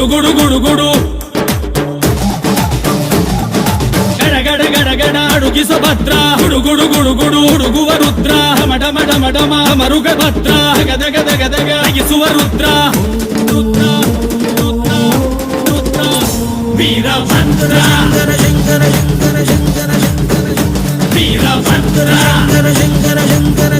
గుడు గుడు గుడు గుడు. గడగడ అడుగి సుభద్ర. గుడు గుడు ఉడుగువ రుద్ర మడ మడ మరుగ భద్ర. గద గద రుద్ర శంకర శంకర శంకర శంకర శంకర శంకర శంకర శంకర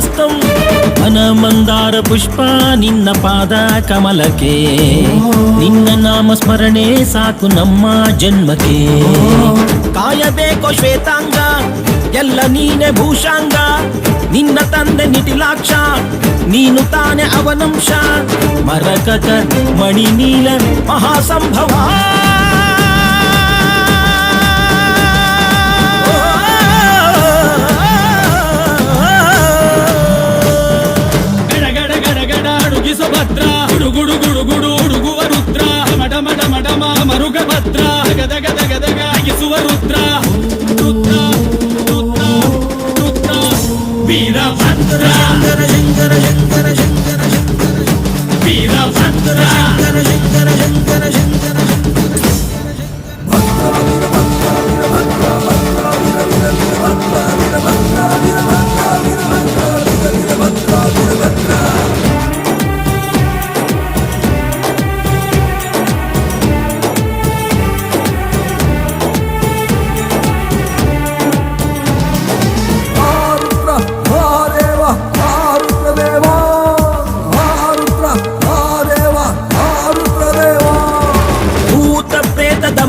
హస్తం మన మందార పుష్ప నిన్న పాద కమలకే ನಿನ್ನ ನಾಮ ಸ್ಮರಣೆ ಸಾಕು ನಮ್ಮ ಜನ್ಮಕ್ಕೆ. ಕಾಯಬೇಕೋ ಶ್ವೇತಾಂಗ, ಎಲ್ಲ ನೀನೆ ಭೂಷಾಂಗ. ನಿನ್ನ ತಂದೆ ನಿಟಿಲಾಕ್ಷ, ನೀನು ತಾನೆ ಅವನಂಶ. ಮರಕಟ ಮಣಿನೀಲ ಮಹಾಸಂಭವ. எங்கர எங்கர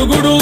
గుడు గుడు